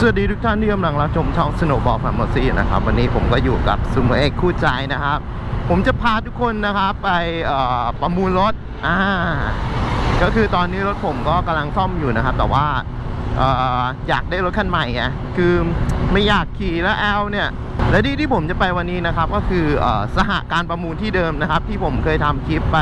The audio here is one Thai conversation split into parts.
สวัสดีทุกท่านที่กำลังรับชมช่องสโนบอลฟาร์มซีนะครับ วันนี้ผมก็อยู่กับซูเมอร์เอกคู่ใจนะครับ ผมจะพาทุกคนนะครับไปประมูลรถอ่าก็คือตอนนี้รถผมก็กำลังซ่อมอยู่นะครับ แต่ว่าออยากได้รถคันใหม่ไงคือไม่อยากขี่แล้วแอลเนี่ย และที่ที่ผมจะไปวันนี้นะครับ ก็คืออสหการประมูลที่เดิมนะครับ ที่ผมเคยทำคลิปไป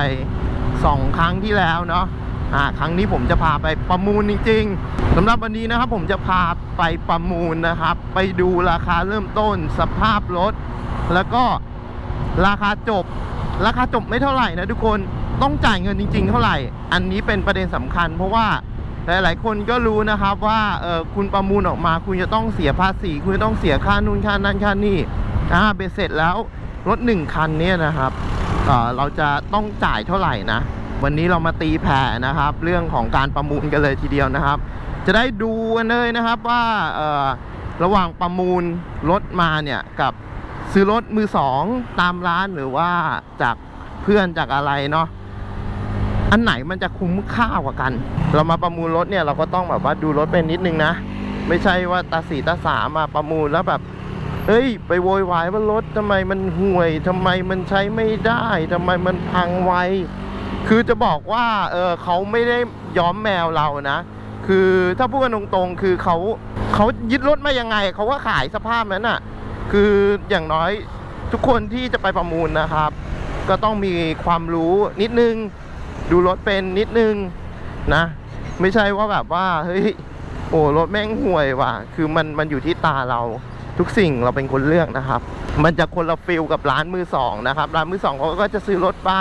2 ครั้งที่แล้วเนาะ อ่าครั้งนี้ผมจะพาไปประมูลจริงๆสำหรับวันนี้นะครับผมจะพาไปประมูลนะครับ ไปดูราคาเริ่มต้น สภาพรถ แล้วก็ราคาจบ ราคาจบไม่เท่าไหร่นะทุกคนต้องจ่ายเงินจริง ๆ เท่าไหร่ อันนี้เป็นประเด็นสำคัญ เพราะว่าหลายๆ คนก็รู้นะครับว่าเออคุณประมูลออกมา คุณจะต้องเสียภาษี คุณจะต้องเสียค่านู่นค่านั่นค่านี่อ่าเบ็ดเสร็จแล้วรถหนึ่งคันเนี่ยนะครับเออเราจะต้องจ่ายเท่าไหร่นะ วันนี้เรามาตีแผ่นะครับ เรื่องของการประมูลกันเลยทีเดียวนะครับ จะได้ดูกันเลยนะครับว่าระหว่างประมูลรถมาเนี่ยกับซื้อรถมือสองตามร้านหรือว่าจากเพื่อนจากอะไรเนาะอันไหนมันจะคุ้มค่ากว่ากัน เรามาประมูลรถเนี่ยเราก็ต้องแบบว่าดูรถเป็นนิดนึงนะ ไม่ใช่ว่าตาสีตาสามาประมูลแล้วแบบเอ้ย ไปโวยวายว่ารถทำไมมันห่วยทำไมมันใช้ไม่ได้ทำไมมันพังไว คือจะบอกว่าเออเขาไม่ได้ย้อมแมวเรานะ คือถ้าพูดกันตรงๆ คือเขาเขายึดรถมายังไง เขาก็ขายสภาพนั้นอะ คืออย่างน้อยทุกคนที่จะไปประมูลนะครับ ก็ต้องมีความรู้นิดนึง ดูรถเป็นนิดนึงนะ ไม่ใช่ว่าแบบว่าเฮ้ยโอ้รถแม่งห่วยว่ะ คือมันมันอยู่ที่ตาเราทุกสิ่งเราเป็นคนเลือกนะครับ มันจะคนละฟิลกับร้านมือสองนะครับ ร้านมือสองเขาก็จะซื้อรถไป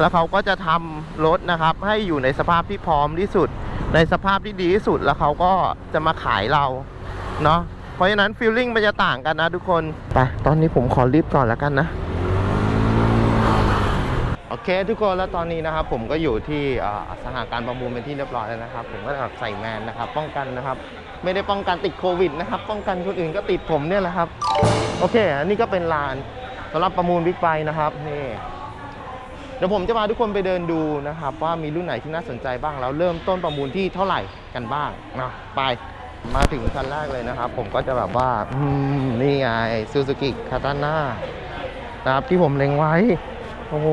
แล้วเขาก็จะทำรถนะครับ ให้อยู่ในสภาพที่พร้อมที่สุด ในสภาพที่ดีที่สุดแล้วเขาก็จะมาขายเราเนาะเพราะฉะนั้นฟีลลิ่งมันจะต่างกันนะทุกคนไปตอนนี้ผมขอรีบก่อนแล้วกันนะโอเคทุกคนแล้วตอนนี้นะครับผมก็อยู่ที่อ่าสหการประมูลเป็นที่เรียบร้อยแล้วนะครับ ผมก็แบบใส่แมนนะครับ ป้องกันนะครับ ไม่ได้ป้องกันติดโควิดนะครับ ป้องกันคนอื่นก็ติดผมเนี่ยแหละครับ โอเค อันนี้ก็เป็นลานสำหรับประมูลบิ๊กไบนะครับนี่ เดี๋ยวผมจะพาทุกคนไปเดินดูนะครับ ว่ามีรุ่นไหนที่น่าสนใจบ้างแล้วเริ่มต้นประมูลที่เท่าไหร่กันบ้างนะไปมาถึงคันแรกเลยนะครับ ผมก็จะแบบว่าอืมนี่ไงซูซูกิคาตาน่านะครับที่ผมเล็งไว้ โอ้โห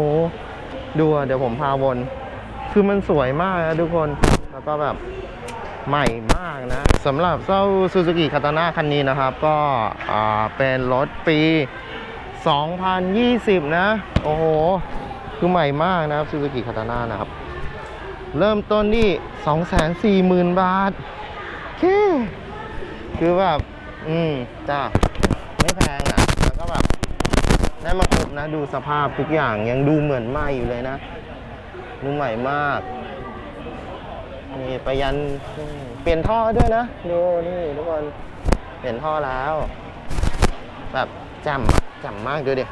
ดูเดี๋ยวผมพาวน คือมันสวยมากนะทุกคนแล้วก็แบบใหม่มากนะสำหรับเจ้าซูซูกิคาตาน่าคันนี้นะครับ ก็อ่าเป็นรถปี 2020 นะ โอ้โห คือใหม่มากนะครับซูซูกิคาตาน่านะครับ เริ่มต้นที่240,000บาทโอเคคือแบบอืมจ้าไม่แพงอะแล้วก็แบบได้มาครบนะ ดูสภาพทุกอย่างยังดูเหมือนใหม่อยู่เลยนะ ดูใหม่มากนี่ไปยันเปลี่ยนท่อด้วยนะ ดูนี่ทุกคนเปลี่ยนท่อแล้ว แบบแจ่มอะแจ่มมากดูดิ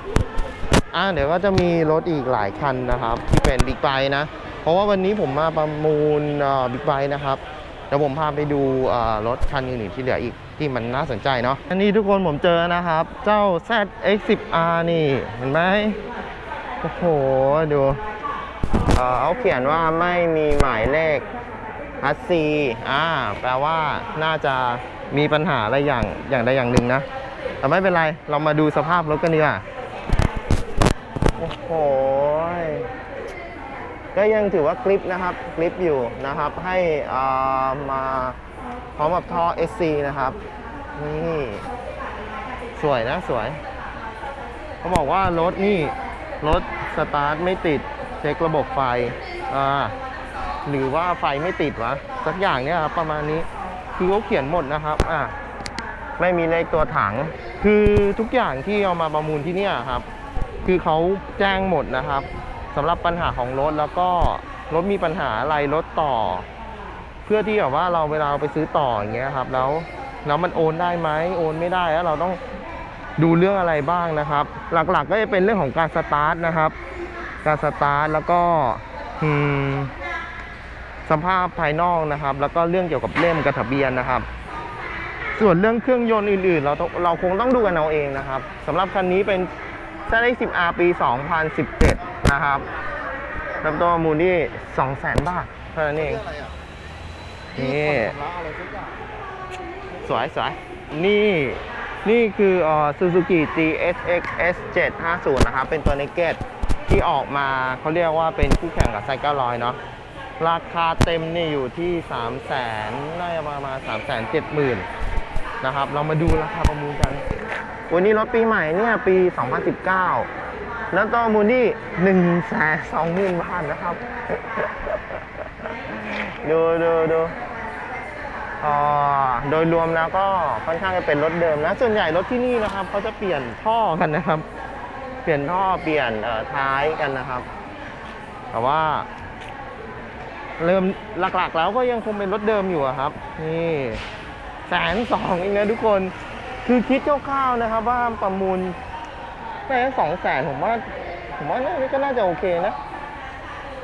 อ่าเดี๋ยวก็จะมีรถอีกหลายคันนะครับ ที่เป็นบิ๊กไบค์นะ เพราะว่าวันนี้ผมมาประมูลบิ๊กไบค์นะครับเดี๋ยวผมพาไปดูรถคันอื่นๆที่เหลืออีกที่มันน่าสนใจเนาะอันนี้ทุกคนผมเจอนะครับ เจ้า ZX10R นี่ เห็นไหมโอ้โห ดูเอ่อเขาเขียนว่าไม่มีหมายเลขฮัสซีอ่าแปลว่าน่าจะมีปัญหาอะไรอย่างอย่างใดอย่างหนึ่งนะ แต่ไม่เป็นไร เรามาดูสภาพรถกันดีกว่า โอ้โหก็ยังถือว่ากริปนะครับกริปอยู่นะครับ ให้อ่ามาพร้อมกับท่อ SC นะครับ นี่สวยนะสวย เขาบอกว่ารถนี่รถสตาร์ทไม่ติดเช็คระบบไฟอ่าหรือว่าไฟไม่ติดวะสักอย่างเนี่ยครับประมาณนี้คือเขาเขียนหมดนะครับอ่าไม่มีเลขตัวถัง คือทุกอย่างที่เอามาประมูลที่เนี่ยครับ คือเขาแจ้งหมดนะครับสำหรับปัญหาของรถแล้วก็รถมีปัญหาอะไรรถต่อ เพื่อที่แบบว่าเราเวลาเราไปซื้อต่ออย่างเงี้ยครับ แล้วแล้วมันโอนได้ไหมโอนไม่ได้แล้วเราต้องดูเรื่องอะไรบ้างนะครับ หลักๆก็จะเป็นเรื่องของการสตาร์ทนะครับ การสตาร์ทแล้วก็สภาพภายนอกนะครับ แล้วก็เรื่องเกี่ยวกับเล่มกับทะเบียนนะครับ ส่วนเรื่องเครื่องยนต์อื่นๆ เราเราคงต้องดูกันเอาเองนะครับสำหรับคันนี้เป็น z x 10 r ปี 2017 นะครับเริ่มต้นประมูลที่ 200,000 บาท เท่านั้นเอง นี่อะไรสักอย่างสวยสวยนี่ นี่คือเอ่อ Suzuki GSX S750 นะครับ เป็นตัว Naked ที่ออกมาเขาเรียกว่าเป็นคู่แข่งกับไซเคิลลอยเนาะราคาเต็มนี่อยู่ที่ 3 0 0 0 0 0น่าจะประมาณ3 7 0 0 0 0 นะครับ เรามาดูราคาประมูลกัน วันนี้รถปีใหม่เนี่ยปี 2019 แล้วตัวมูลที่1 2 0 0 0 0บาทนะครับ ดูดูดูอ่าโดยรวมแล้วก็ค่อนข้างจะเป็นรถเดิมนะ ส่วนใหญ่รถที่นี่นะครับเขาจะเปลี่ยนท่อกันนะครับ เปลี่ยนท่อเปลี่ยนเอ่อท้ายกันนะครับ แต่ว่า เริ่มหลักๆ แล้วก็ยังคงเป็นรถเดิมอยู่ครับ นี่แสนสองเองนะทุกคน คือคิดคร่าวๆนะครับว่าประมูลแค่สองแสนผมว่า ผมว่านี่ก็น่าจะโอเคนะ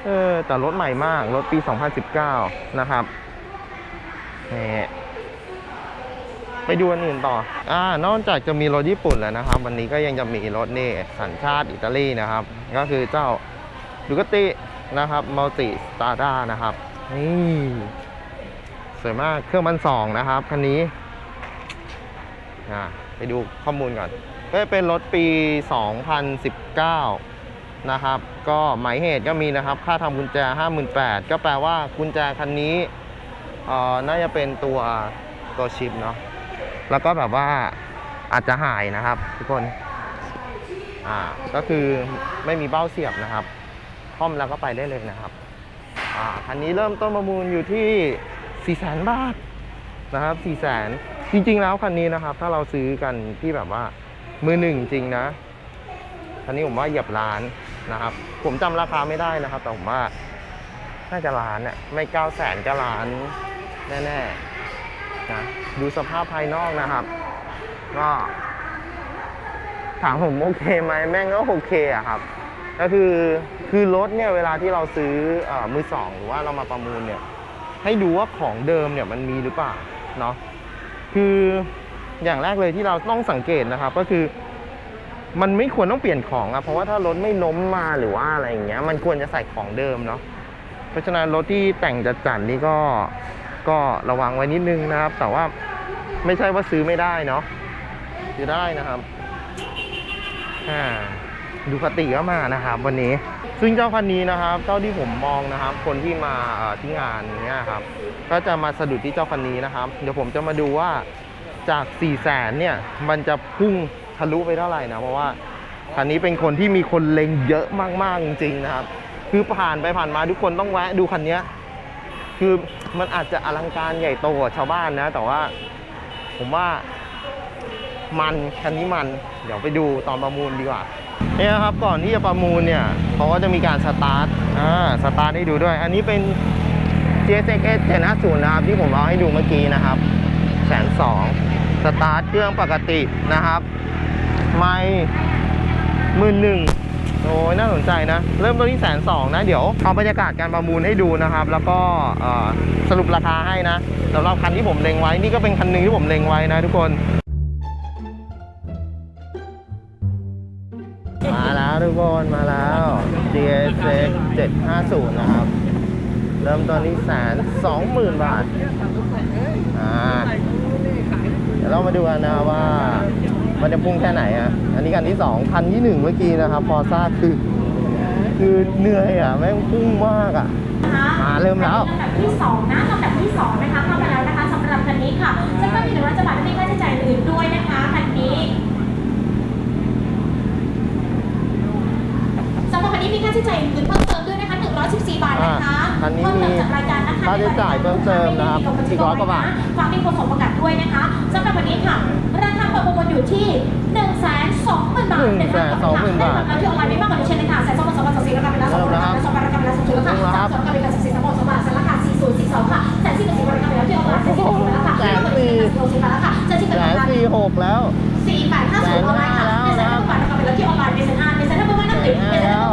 เออ แต่รถใหม่มาก รถปี 2019 นะครับนี่ไปดูอันอื่นต่อ อ่า นอกจากจะมีรถญี่ปุ่นแล้วนะครับ วันนี้ก็ยังจะมีรถนี่สัญชาติอิตาลีนะครับ ก็คือเจ้าดูกตินะครับมัลติสตาร์ด้านะครับ นี่ สวยมาก เครื่องมันสองนะครับ คันนี้ ไปดูข้อมูลก่อน ก็เป็นรถปี 2019 นะครับ ก็หมายเหตุก็มีนะครับ ค่าทำกุญแจ 58,000ก็แปลว่ากุญแจคันนี้น่าจะเป็นตัวตัวชิปเนาะ แล้วก็แบบว่าอาจจะหายนะครับ ทุกคน อ่า ก็คือไม่มีเบ้าเสียบนะครับค่อมแล้วก็ไปได้เลยนะครับ อ่า คันนี้เริ่มต้นประมูลอยู่ที่ 4 0 0 0 0 0 บาทนะครับ 4 0 0 0 0 0 จริงๆแล้วคันนี้นะครับ ถ้าเราซื้อกันที่แบบว่ามือหนึ่งจริงนะคันนี้ผมว่าเหยียบล้านนะครับ ผมจำราคาไม่ได้นะครับ แต่ผมว่าน่าจะล้านเนี่ยไม่เก้าแสนก็ล้านแน่ๆนะดูสภาพภายนอกนะครับ ก็ถามผมโอเคไหมแม่งก็โอเคอะครับ ก็คือคือรถเนี่ยเวลาที่เราซื้อเออมือสองหรือว่าเรามาประมูลเนี่ย ให้ดูว่าของเดิมเนี่ยมันมีหรือเปล่าเนาะ คืออย่างแรกเลยที่เราต้องสังเกตนะครับก็คือมันไม่ควรต้องเปลี่ยนของอะเพราะว่าถ้ารถไม่ล้มมาหรือว่าอะไรอย่างเงี้ย มันควรจะใส่ของเดิมเนาะเพราะฉะนั้นรถที่แต่งจัดจัดนี่ก็ก็ระวังไว้นิดนึงนะครับ แต่ว่าไม่ใช่ว่าซื้อไม่ได้เนาะซื้อได้นะครับอ่าดูคติก็มานะครับ วันนี้ ซึ่งเจ้าคันนี้นะครับเท่าที่ผมมองนะครับ คนที่มาที่งานเนี้ยครับก็จะมาสะดุดที่เจ้าคันนี้นะครับ เดี๋ยวผมจะมาดูว่าจาก4ี่แสนเนี่ยมันจะพุ่งทะลุไปเท่าไหร่นะเพราะว่าคันนี้เป็นคนที่มีคนเล็งเยอะมากๆจริงๆนะครับ คือผ่านไปผ่านมาทุกคนต้องแวะดูคันนี้คือมันอาจจะอลังการใหญ่โตกว่าชาวบ้านนะ แต่ว่าผมว่ามันคันนี้มัน เดี๋ยวไปดูตอนประมูลดีกว่า เนี่ยครับก่อนที่จะประมูลเนี่ยเขาก็จะมีการสตาร์ทอ่าสตาร์ทให้ดูด้วย อันนี้เป็น GSX S 750นะครับที่ผมเอาให้ดูเมื่อกี้นะครับแสนสองสตาร์ทเครื่องปกตินะครับ ไม่หมื่นหนึ่งโอ้ยน่าสนใจนะ เริ่มต้นที่แสนสองนะ เดี๋ยวเอาบรรยากาศการประมูลให้ดูนะครับ แล้วก็สรุปราคาให้นะสำหรับคันที่ผมเล็งไว้ นี่ก็เป็นคันหนึ่งที่ผมเล็งไว้นะทุกคน นมาแล้ว GSX 750 นะครับ เริ่มต้นที่แสนสองหมื่นบาทอ่าเดี๋ยวเรามาดูกันนะครับว่ามันจะพุ่งแค่ไหนอะ อันนี้คันที่สองคันที่หนึ่งเมื่อกี้นะครับ พอซ่าคือคือเหนื่อยอะ แม่งพุ่งมากอะมาเริ่มแล้วลำดับที่สองนะลำดับที่สองนะคะเข้ามาแล้วนะคะสำหรับคันนี้ค่ะซึ่งก็มีหนึ่งร้อยจังหวัดและมีค่าใช้จ่ายอื่นด้วยนะคะคัน นี้มีค่าใช้จ่ายอื่นเพิ่มเติมด้วยนะคะ114 บาทนะคะอันนี้มีค่าใช้จ่ายเพิ่มเติมนะครับสี่ร้อยกว่าบาทฝากมีคนส่งประกาศด้วยนะคะสำหรับวันนี้ค่ะราคาเปิดประมูอยู่ที่1 2 0 0 0 0 บาทงหมื่นบาทที่ออนไลน์ไม่มากกว่านี้เช่นกันค่ะ1 2น0 0 2 0 0 4ราคาเป็นละ2 0 0 0 2 0 0 0 2 0 0 0 2 0 0 0 2 0 0 0 2 0 0 0 2 0 0 0 2 0 0 0 2 0 0 0 2 0 0 0 2 0 0 0 2 0 0 0 2 0 0 0 2อ0 0 2 0 0 0 2 0 0 2 0 0 0 2 0 0 0 2 0 0 0 2 0 0 0 2 0 0 0 2 0 0 0 2 0 0 0 2 0 0 0 2 0 0 0 2 0 0 0 2 0 0 0 2 0 0 0 2 0 0 0 2 0 0 0 2 0 0 0 2 0 0 0 2 0 0 0 2สี่2 0 0 0 2 0 0 0 2 0 0 0 2 0 0 0 2 0 0 0 2 0 0 0 2 0 0 0 2 0 0 0 2 0 0 0 2 0 0 0 2 0 0 0 2 0 0 0 2 0 0 0 2 0 0 0 2 0 0 0 2 ห้าแล้ว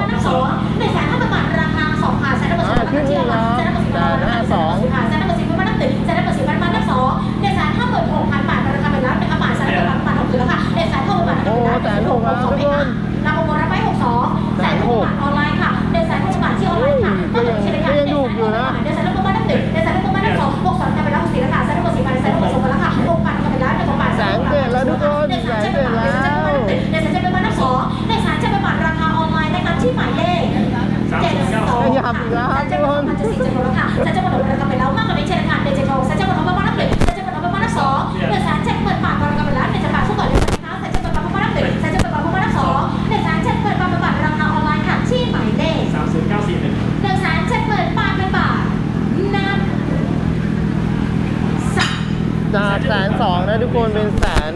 2 นะทุกคนเป็นแสน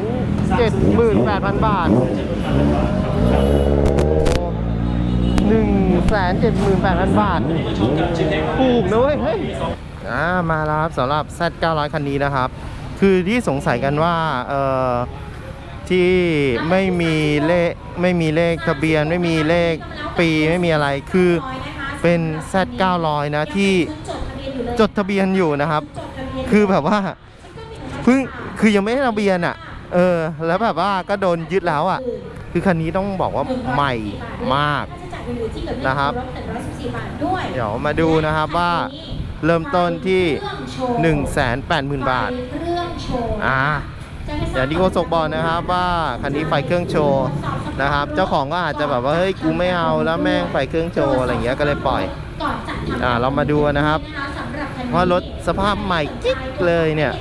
เจ็ดหมื่นแปดพันบาทหนึ่งแสนเจ็ดหมื่นแปดพันบาทถูกนะเวยเฮ้ยอ่ามาแล้วครับสำหรับ Z 900คันนี้นะครับ คือที่สงสัยกันว่าเอ่อที่ไม่มีเลขไม่มีเลขทะเบียน ไม่มีเลขปีไม่มีอะไรคือเป็น Z 900นะที่จดทะเบียนอยู่นะครับ คือแบบว่า คือยังไม่ได้ทะเบียนอะ เออ แล้วแบบว่าก็โดนยึดแล้วอะ คือคันนี้ต้องบอกว่าใหม่มากนะครับเดี๋ยวมาดูนะครับว่าเริ่มต้นที่ 180,000 บาทอ่าอย่างที่โฆษกบอกนะครับว่าคันนี้ไฟเครื่องโชว์นะครับ เจ้าของก็อาจจะแบบว่าเฮ้ยกูไม่เอาแล้วแม่งไฟเครื่องโชว์อะไรอย่างเงี้ยก็เลยปล่อยอ่าเรามาดูนะครับว่ารถสภาพใหม่กิ๊กเลยเนี่ย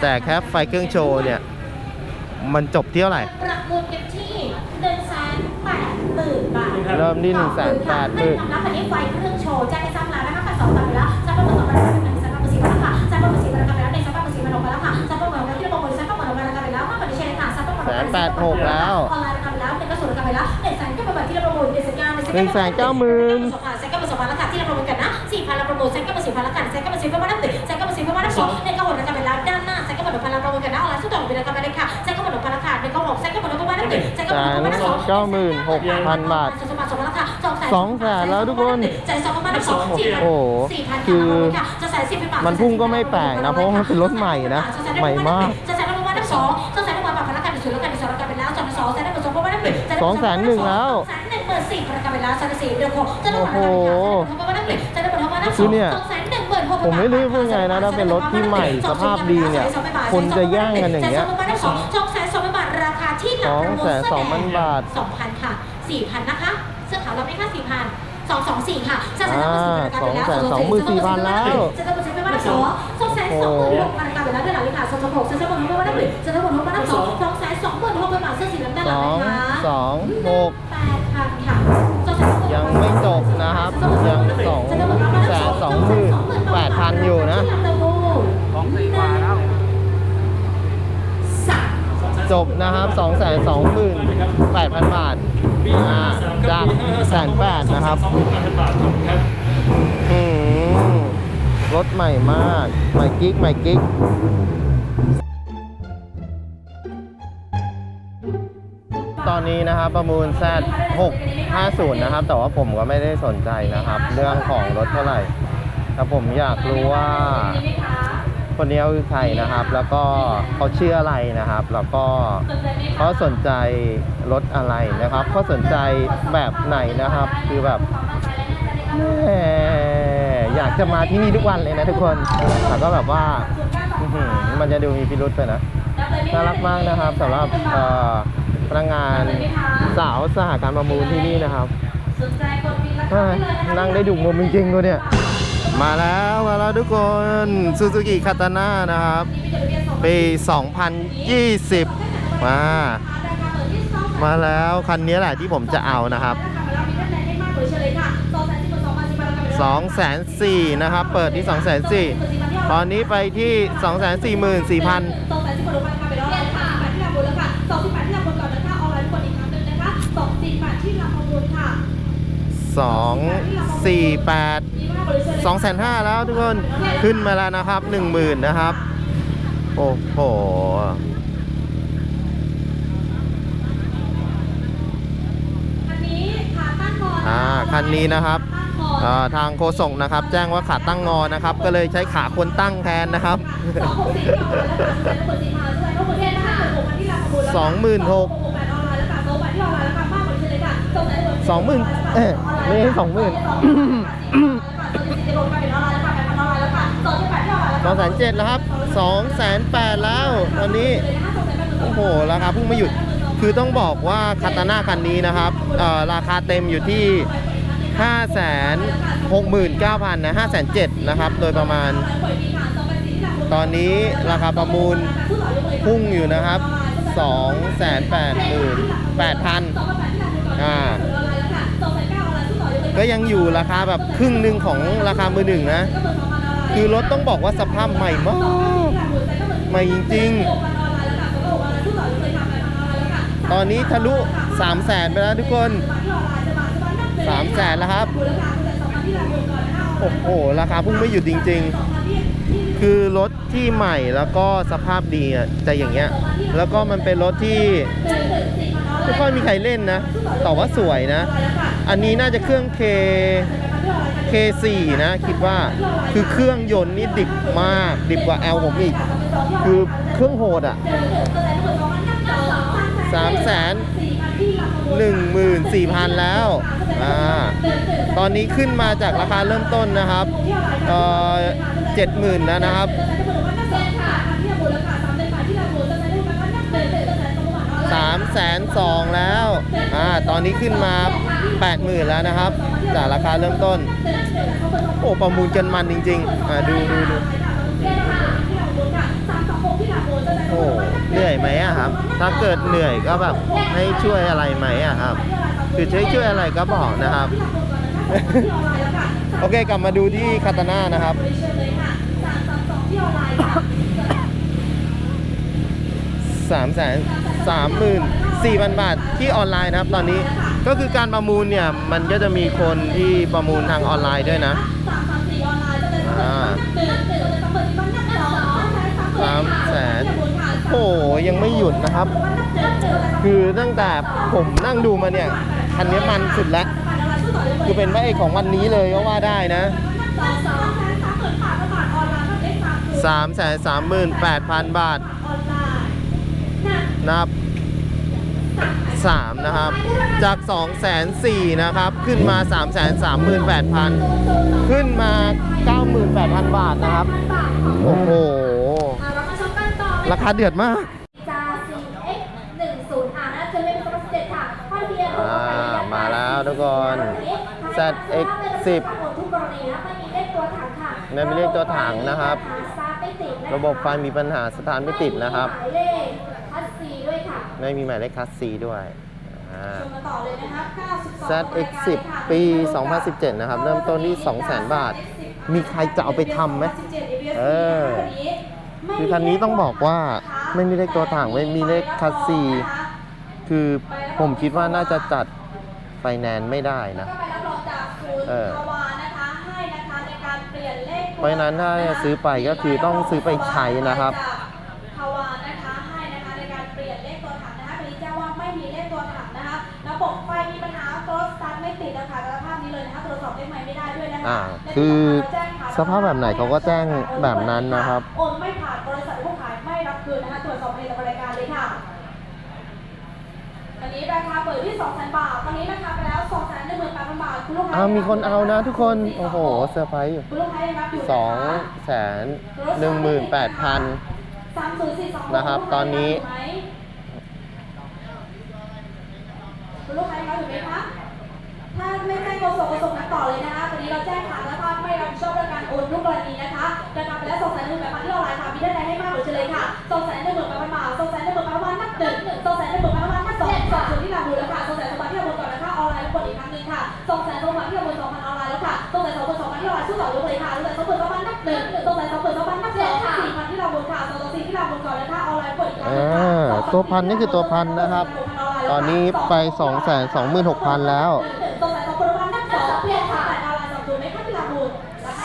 แต่แค่ไฟเครื่องโชว์เนี่ย มันจบที่เท่าไหร่ประมูลกันที่หนึ่งแสนแปดหมื่นบาทเริ่มที่180,000ให้ความลับอันนี้ไฟเครื่องโชว์แจ้งให้ทราบแล้วนะคะพันสองตันไปแล้วจะเป็นพันสองพันแล้วหนึ่งแสนแปดหมื่นสี่พันแล้วค่ะจะเป็นหมื่นสี่พันแล้วค่ะไปแล้วหนึ่งแสนแปดหมื่นสี่พันลงไปแล้วค่ะจะเป็นหมื่นแล้วที่เราบอกหมื่นแสนแปดหมื่นลงไปแล้วค่ะไปแล้วมากกว่านี้ใช่ไหมคะจะเป็นหมื่นแสนแปดหกแล้วออนไลน์กันไปแล้วเป็นกระสุนกันไปแล้วหนึ่งแสนก็เป็นแบบที่เราประมูลหนึ่งแสนเก้า หนึ่งแสนเก้าหมื่นแสนเก้าหมื่นสองพันแล้วค่ะที่เราประมูลกันนะสี่พันเราประมูลแสนเก้าหมื่นสี่พันแล้วค่ะแสนเก้าหมื่นสี่พันมานับหนึ่งแสนเก้าหมื่นสี่พันมานับสองหนึ่งเก้าหกแล้วกันล้วด้านหน้าแสนเก้าหมื่นพันเราประมูลกันนะออนไลน์สู้ต่อไปแล้วกันไปเลยค่ะแสนเก้าหมื่นพันแล้วค่ะหนึ่งเก้าหกแสนเก้าหมื่นพันมานับหนึ่งแสนเก้าหมื่นพันนับสองเก้าหมื่นหกพันบาทสองแสนแล้วทุกคนจ่สองพันมานับสองสี่พันโอ้โหคือจะใส่สิบเป็นบาทมันพุ่งก็ไม่แปลกนะเพราะมันเป็นรถใหม่นะใหม่มากจะใส่ได้ประมาณนับสองจะใส่ได้ประมาณแบบพนักงานสุดแล้วกันสองแล้วกันไปแล้วสองสองใส่ได้ประมาณสองประมาณนับหนึ่งสองแสนหนึ่งแล้วสองแสนหนึ่งหมื่นสี่พันกันไปแล้วสองแสนสี่เดือนหกจะได้ประมาณโอ้โหประมาณนับหนึ่งจะได้ประมาณนับสคือองเนี่ยสองแสนหนึ่งหมื่นหกพันผมไม่รู้พูดไงนะถ้าเป็นรถที่ใหม่สภาพดีเนี่ยคนจะแย่งกันอย่างเงี้ยสองสองแสนสองพันบาทราคาที่หลักประมูลสองแสนสองพันบาทสองพันค่ะสี่พันนะคะเสื้อขาวเราไม่ค่าสี่พันสองสองสี่ค่ะจะอ่าสองแสนสองหมื่นสี่พันแล้วจะต้องเป็นวันที่สองสองแสนสองหมื่นหกพันกันไปแล้วด้วยหลังเลยค่ะสองสองหกจะต้องเป็นวันที่หนึ่งจะต้องเป็นวันที่สองสองแสนสองหมื่นหกพันบาทเสื้อสีน้ำตาลสองนะคะสองหกแปดพันค่ะ ยังไม่จบนะครับ ยังสองแสนสองหมื่นแปดพันอยู่นะของสี่กว่าแล้วสามจบนะครับ2 2 8 0 0 0 บาทอ่าจากแสนแปดนะครับรถใหม่มาก ใหม่กิ๊ก ใหม่กิ๊ก นนี้นะครับประมูล Z 650 นะครับ แต่ว่าผมก็ไม่ได้สนใจนะครับ เรื่องของรถเท่าไหร่แต่ผมอยากรู้ว่าคนนี้คือใครนะครับ แล้วก็เขาเชื่ออะไรนะครับ แล้วก็เขาสนใจรถอะไรนะครับเขาสนใจแบบไหนนะครับ คือแบบแหมอยากจะมาที่นี่ทุกวันเลยนะทุกคนแต่ก็แบบว่ามันจะดูมีพิรุษไปนะน่ารักมากนะครับสำหรับ พนักงานสาวสหการประมูลที่นี่นะครับสนใจกดมีราเฮ้คายเลยนะคะนั่งได้ดุงมจริงๆกูเนี่ย มาแล้วมาแล้วทุกคนซูซูกิคาตาน่านะครับปี 2020 มา มาแล้วคันนี้แหละที่ผมจะเอานะครับ2 4 0 0 0นะครับ เปิดที่2 4 0 0 0ตอนนี้ไปที่ 2 2 4 8ยี่ห้าบริษัท2 5 0 0 0แล้วทุกคนขึ้นมาแล้วนะครับ 10,000 นะครับ โอ้โหคันนี้ขาตั้งคออ่าคันนี้นะครับเอ่อทางโฆษกนะครับ แจ้งว่าขาตั้งงอนะครับ ก็เลยใช้ขาคนตั้งแทนนะครับสองหกสี่ที่ออนไลน์แล้วค่ะเปิดสี่มาด้วยทั่วประเทศนะคะหก สองหมื่นหกหกแปดออนไลน์แล้วค่ะโต๊ะแปดที่ออนไลน์แล้วค่ะมากกว่าเช่นเลยค่ะสองแสนกว่าสองหมื่นเอ๊ะไม่ใช่สองหมื่นสองแสนเจ็ดแล้วครับสองแสนแปดแล้วตอนนี้ โอ้โห ราคาพุ่งไม่หยุด คือต้องบอกว่าคาตาน่าคันนี้นะครับเอ่อราคาเต็มอยู่ที่5 6 9 0 0 0นะ5 7 0 0นะครับ โดยประมาณ ตอนนี้ราคาประมูลพุ่งอยู่นะครับ 2 8 8 0 0 8,000 อ่าก็ยังอยู่ราคาแบบครึ่งหนึ่งของราคามือหนึ่งนะ คือรถต้องบอกว่าสภาพใหม่มากใหม่จริงๆ ตอนนี้ทะลุ3 0 0แสนไปแล้วทุกคน3 0 0แสนแล้วครับ โอ้โห ราคาพุ่งไม่หยุดจริง ๆ คือรถที่ใหม่แล้วก็สภาพดีอะจะอย่างเงี้ย แล้วก็มันเป็นรถที่ ไม่ค่อยมีใครเล่นนะแต่ว่าสวยนะ อันนี้น่าจะเครื่อง K K4 นะคิดว่าคือเครื่องยนต์นี่ดิบมากดิบกว่า L ผมอีก คือเครื่องโหดอะสามแสนหนึ่งหมื่นสี่พันแล้วอ่าตอนนี้ขึ้นมาจากราคาเริ่มต้นนะครับเออเจ็ดหมื่นแล้วนะครับ สามแสนสองแล้วอ่าตอนนี้ขึ้นมาแปดหมื่นแล้วนะครับ จากราคาเริ่มต้น โอ้ประมูลกันมันจริงๆอ่าดูดูดูโอ้เหนื่อยไหมอะครับ ถ้าเกิดเหนื่อยก็แบบให้ช่วยอะไรไหมอะครับคือช่วยช่วยอะไรก็บอกนะครับ โอเคกลับมาดูที่คาตาน่านะครับ สามแสนสามหมื่นสี่พันบาทที่ออนไลน์นะครับ ตอนนี้ก็คือการประมูลเนี่ย มันก็จะมีคนที่ประมูลทางออนไลน์ด้วยนะอ่าสามแสนโอ้ยังไม่หยุดนะครับ คือตั้งแต่ผมนั่งดูมาเนี่ยคันนี้มันสุดแล้ว คือเป็นพระเอกของวันนี้เลยก็ว่าได้นะสามแสนสามหมื่นแปดพันบาท นะครับสามนะครับ จาก2องแสนสี่นะครับ ขึ้นมา3ามแสนสามหมื่นแปดพันขึ้นมา98,000บาทนะครับ โอ้โห ราคาเดือดมากจา 4x 10อ่านะเจอไม่เป็นสเต็ปค่ะข้อเทียนอ่ามาแล้วทุกคน ZX 10ทุกกรณีนะไม่มีเลขตัวถังค่ะไม่มีเลขตัวถังนะครับสตาร์ทไม่ติดนคระบบไฟมีปัญหาสถานไม่ติดนะครับ ไม่มีหมายเลขคัสซีด้วยอ่า ชมกันต่อเลยนะคะ92 ZX 10 ปี 2017 นะครับ เริ่มต้นที่ 200,000 บาท มีใครจะเอาไปทำไหม เออ คือคันนี้ต้องบอกว่าไม่มีเลขตัวถังไม่มีเลขคัสซีคือผมคิดว่าน่าจะจัดไฟแนนซ์ไม่ได้นะ ก็ไปรับรองจากศูนย์เออ ทวารนะคะให้นะคะในการเปลี่ยนเลขเพราะฉะนั้นถ้าจะซื้อไปก็คือต้องซื้อไปใช้นะครับท อ่าและคือที่สำคัญเราแจ้งผ่นสภาพแบบไหนเขาก็แจ้งแบบนั้นนะครับ โอนไม่ผ่านบริษัทผู้ขายไม่รับคืนนะคะตรวจสอบในรายการเลยค่ะอันนี้ราคาเปิดที่2,000บาทตอนนี้ราคาไปแล้ว2,18,000บาทคุณลูกค้าอ้าวมีคนเอานะทุกคน โอ้โหเซอร์ไพรส์อยู่คุณลูกค้ายังรับอยู่สองแสนหนึ่งหมื่นแปดพันสามศูนย์สี่สองนะครับ ตอนนี้คุณลูกค้ายังรับอยู่ไหมคะ ถ้าไม่แจ้งโกศลโกศลนัดต่อเลยนะคะตอนนี้เราแจ้งผ่านแล้วภาพไม่รับผิดชอบเรื่องการโอนทุกกรณีนะคะราคาไปแล้วสองแสนหนึ่งหมื่นแปดพันที่ออนไลน์ค่ะมีท่าใดให้มากกว่าเฉลยค่ะสองแสนหนึ่งหมื่นแปดพันบาทสองแสนหนึ่งหมื่นแปดพันบาทนับหนึ่งสองแสนหนึ่งหมื่นแปดพันบาทนับสองสองส่วนที่เราดูแล้วค่ะสองแสนสองพันที่เราดูก่อนนะคะออนไลน์กดอีกครั้งหนึ่งค่ะสองแสนสองพันที่เราดูสองพันออนไลน์แล้วค่ะสองแสนสองพันสองพันที่เราไลน์สู้ต่อยกเลยค่ะสองแสนสองพันสองพันนับหนึ่งสองแสนสองพันสองพันนับสองสี่พันที่เราดูค่ะสองสองสี่ที่เราดูก่อนนะคะออนไลน์กดอีกครั้งหนึ่งค่ะอ่าตัวพันนี่คือตัวพันนะครับ ตอนนี้ไป 2 2 6 0 0 0 แล้ว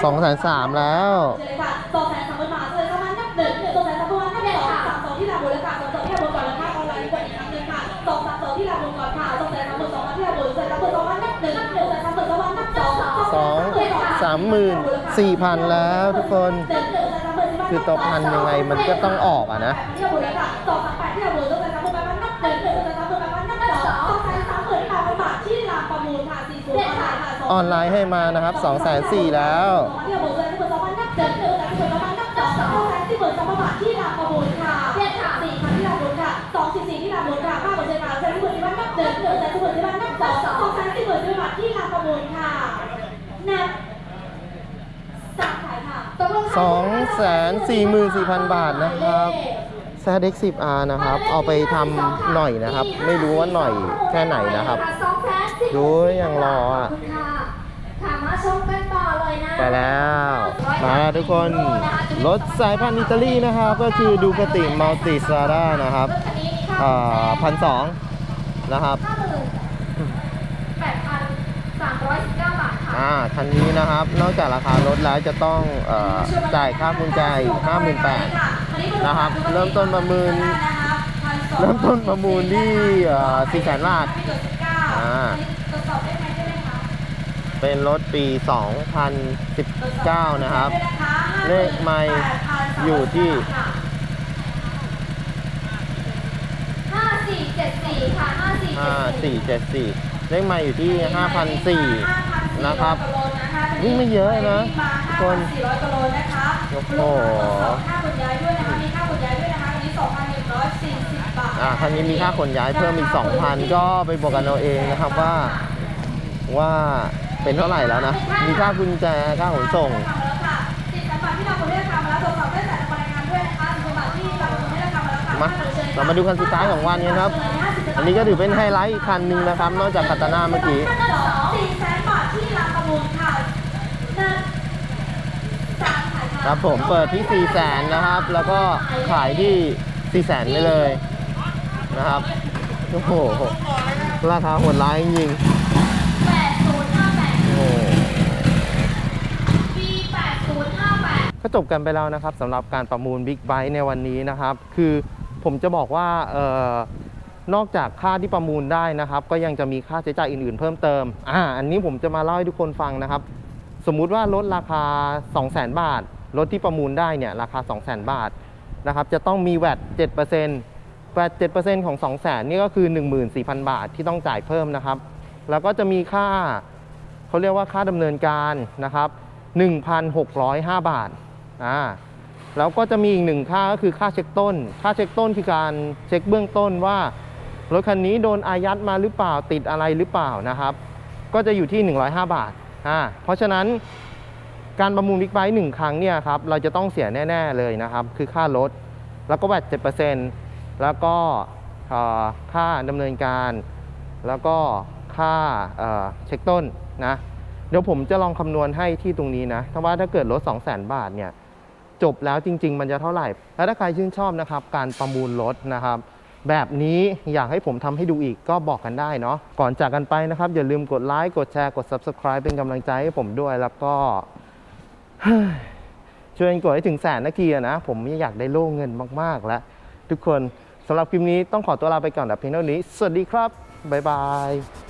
2 3 0 0 0แล้วเชิญเลยค่ะสองแสนสามหมื่นบาทเลยประมาณนับหนึ่งสองแสนสามหมื่นบาทนับสองสามสองที่เราบุญแล้วค่ะสองสองที่เราบุญก่อนแล้วค่ะออนไลน์ดีกดอีกครั้งหนึ่งค่ะสองสามสองที่เราบุญก่อนค่ะสองแสนสามหมื่นสองพันที่เราบุญเสร็จแล้วบุญสองพันนับหนึ่งหนึ่งแสนสามหมื่นสองพันนับสองสองสามหมื่นสี่พันแล้วทุกคน คือตัวพันยังไงมันก็ต้องออกอะนะ ห ออนไลน์ให้มานะครับ2 4 0 0 0แล้วที่เราบุญเลยที่บุญสองพันนับหนึ่งหนึ่งแสนสามหมื่นแปดพันนับสองสองแสนสี่หมื่นสองพันบาทที่รามประค่ะเรียกค่ะสี่พันที่เราบุญค่ะสองสี่สี่ที่เราบุญค่ะห้าหมื่นเจ็ดพันแสนสี่หมื่นที่บ้านนับหนึ่งหนึ่งแสนสี่หมื่นที่บ้านนับสองสองแสนสี่หมื่นที่บ้านที่รามประค่ะนับสามขายค่ะตกลง2 4 4 0 0 0บาทนะครับ ZX 10R นะครับ เอาไปทำหน่อยนะครับ ไม่รู้ว่าหน่อยแค่ไหนนะครับ ดูอย่างรออะ ชมกันต่อเลยนะไปแล้วมาแล้วทุกคนรถสายพันธุ์อิตาลีนะครับ ก็คือดูกติมัลติซาร่านะครับรถคันนี้มีค่าอ่าพันสองนะครับห้าหมื่นแปดพันสามร้อยสิบเก้าบาทค่ะอ่าคันนี้นะครับ นอกจากราคารถแล้วจะต้องเอ่อจ่ายค่ากุญแจอีก58,000นะครับ เริ่มต้นประมูลเริ่มต้นประมูลที่สี่แสนบาทอ่า เป็นรถปี 2019 นะครับ เลขไมล์อยู่ที่ห้าสี่เจ็ดสี่ค่ะห้าสี่เจ็ดสี่5474 เลขไมาอยู่ที่ 5,004นะครับนี่ไม่เยอะนะคน400กิโลนะคะโอ้โหรวมทั้งตรวจสอบค่าขนย้ายด้วยนะคะ มีค่าขนย้ายด้วยนะคะอันนี้ 2,140 บาท อ่าคันนี้มีค่าขนย้ายเพิ่มอีก 2,000 ก็ไปบวกกันเอาเองนะครับว่าว่า เป็นเท่าไหร่แล้วนะ มีค่ากุญแจ ค่าขนส่งทำแล้วค่ะสิบแสนบาทที่เราคนได้ทำมาแล้วตรวจสอบได้แต่ละรายงานด้วยนะคะสิบแสนบาทที่เราคนได้ทำมาแล้วค่ะมาเรามาดูคันสุดท้ายของวันนี้นะครับ อันนี้ก็ถือเป็นไฮไลท์อีกคันหนึ่งนะครับ นอกจากคาตาน่าเมื่อกี้สี่แสนบาทที่ราประมูลค่ะนั่นสามขายค่ะครับผมเปิดที่4 0 0แสนนะครับ แล้วก็ขายที่4 0 0แสนไปเลยนะครับ โอ้โห ราคาโหดร้ายจริง แปดศูนย์ห้าแปด ๆโอ้โห ปีแปดศูนย์ห้าแปด ก็จบกันไปแล้วนะครับสำหรับการประมูลบิ๊กไบ e ในวันนี้นะครับ คือผมจะบอกว่าเออนอกจากค่าที่ประมูลได้นะครับ ก็ยังจะมีค่าใช้จ่ายอื่นๆ เพิ่มเติมอ่าอันนี้ผมจะมาเล่าให้ทุกคนฟังนะครับ สมมุติว่ารถราคา 200,000 บาทรถที่ประมูลได้เนี่ยราคา 200,000 บาทนะครับจะต้องมีแวด7%แวด7%ของ 200,000นี่ก็คือ 14,000 บาทที่ต้องจ่ายเพิ่มนะครับ แล้วก็จะมีค่าเขาเรียกว่าค่าดำเนินการนะครับ 1,605 บาท อ่าแล้วก็จะมีอีกหนึ่งค่าก็คือค่าเช็คต้น ค่าเช็คต้นคือการเช็คเบื้องต้นว่ารถคันนี้โดนอายัดมาหรือเปล่าติดอะไรหรือเปล่านะครับ ก็จะอยู่ที่ 105 บาทอ่าเพราะฉะนั้นการประมูลบิ๊กไบค์หนึ่งครั้งเนี่ยครับเราจะต้องเสียแน่ ๆเลยนะครับ คือค่ารถ แล้วก็แวด7%แล้วก็ค่าดำเนินการ แล้วก็ค่าเช็คต้นนะเดี๋ยวผมจะลองคำนวณให้ที่ตรงนี้นะถ้าว่าถ้าเกิดลด2 0 0 0 0 0 บาทเนี่ย จบแล้วจริง ๆ มันจะเท่าไหร่ แล้วถ้าใครชื่นชอบนะครับ การประมูลรถนะครับ แบบนี้อยากให้ผมทำให้ดูอีกก็บอกกันได้เนาะก่อนจากกันไปนะครับ อย่าลืมกดไลค์กดแชร์กด Subscribe เป็นกำลังใจให้ผมด้วยแล้วก็ช่วยกันกดให้ถึงแสนนาทีนะ ผมอยากได้โล่เงินมาก ๆ แล้ว ทุกคนสำหรับคลิปนี้ต้องขอตัวลาไปก่อนแต่เพียงเท่านี้ สวัสดีครับ บ๊ายบาย